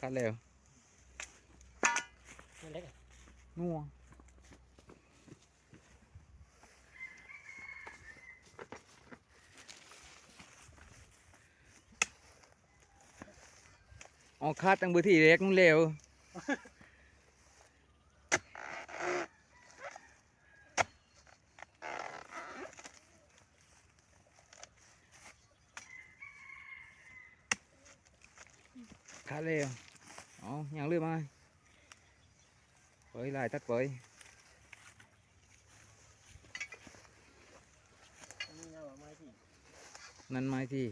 คัดแล้วนั่นเล็กอะนัวอ๋อคาดตั้งเบอร์ที่เล็กนู่นเร็วคาดเร็ว อ๋อยังเรื่อยมาเปิดลายตัดเปิดอันนี่เอาไม้ที่นั่นไม้ที่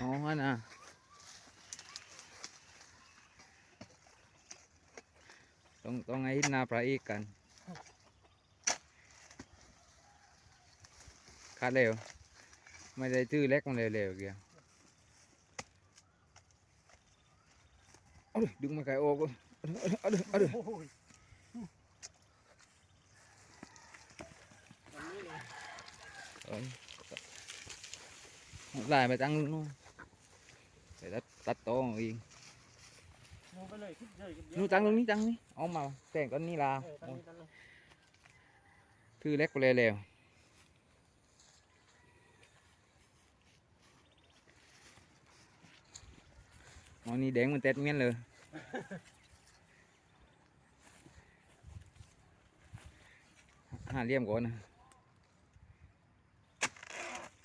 อ๋ออันน่ะต้องต้องไอ้หน้าปลาอีกกัน ขาดเร็ว ไม่ได้ชื่อเล็กมันเร็วๆเกี่ยวเอาดิดึงมาไก่โอ้ก็เอาดิเอาดิเอาดิโอ้ยอันนี้เลยเอาดิลายไปตั้งนู่นไปตัดตัดโตออีกลงเลยขึ้นเลยขึ้นเดียวนู่นตั้งตรงนี้ตั้งนี่เอามาแต่งก้อนนี้ลาเออตั้งนี้ตั้งนี้ชื่อเล็กไปเร็วๆ อ๋อนี่แดงมันเต็ดเงี้ยเลยหาเหลี่ยมก่อนนะ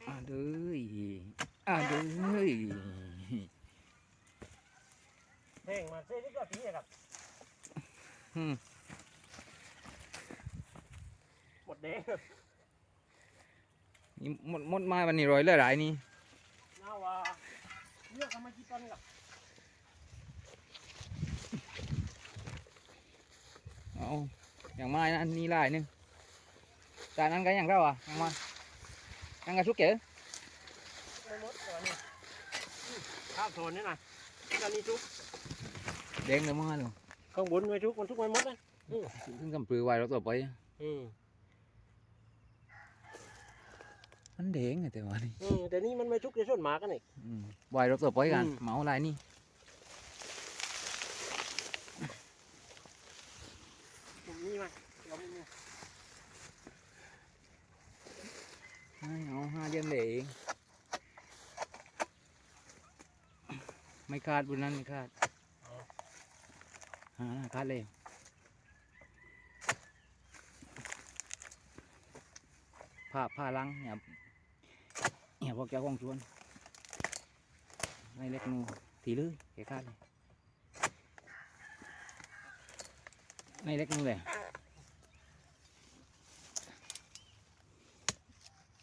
อ่าเด้ยอ่าเด้ยแท่งมาเส้นนี้ก็ผีอะครับอืมหมดแดงนี่หมดหมดไมาวันนี้ร้อยเลยหลายนี่น่าว่าเลือกเอามากี่ต้นกับ เอาอย่างไม้นะอันนี้ลายหนึงจากนั้นก็อย่างเท่าอะอย่างมาอย่างกระชุกเก๋ไม่หมดตัวนี้อืมข้าวโซนนี่หน่อยอันนี้ทุกแดงเลยมาเลยข้างบนไม่ทุกมันทุกไม่หมดนะขึ้นกำปลือไว้เราต่อไปอืมมันแดงไงแต่ว่านี่อืมแต่นี่มันไม่ทุกในส่วนหมากันอีกอืมไว้เราต่อไปกันอืมเหมาลายนี่ ผมนี่มาเราไม่มี ให้เอาห้าเดือนเอง ไม่คาดบนนั้นไม่คาดหาคาดเลยผ้าผ้าลังเนี่ยเนี่ยพวกเจ้าของชวนไม่เล็กนูทีเลยแค่คาดเลยไม่เล็กนูเลย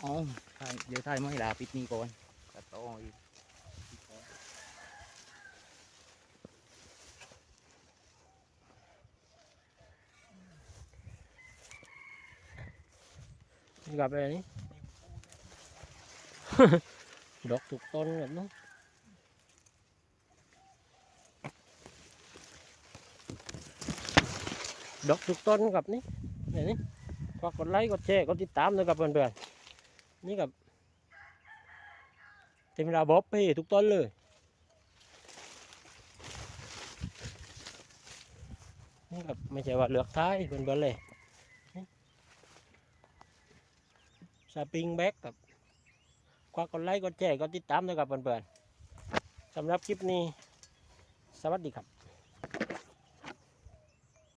เนาะอืมดูเลี่ยมอยู่ตาดีอันนี้เอาเลี่ยมอยู่ตาดีหลังนู่นเออเอาถ่ายเดี๋ยวถ่ายไม่ลาปิดนี้ก่อนตัดต่ออีกนี่กับอะไรนี่ ดอกถูกต้นแบบนั้นดอกถูกต้นกับนี่นี่นี่ฝากกดไลค์กดแชร์กดติดตามด้วยกับเพื่อนๆ นี่กับเต็มระบบพี่ทุกต้นเลยนี่กับไม่ใช่ว่าเลือกท้ายเพื่อนๆเลยสปริงแบ็กกับฝากกดไลค์กดแชร์กดติดตามด้วยกับเพื่อนๆสำหรับคลิปนี้ สวัสดีครับ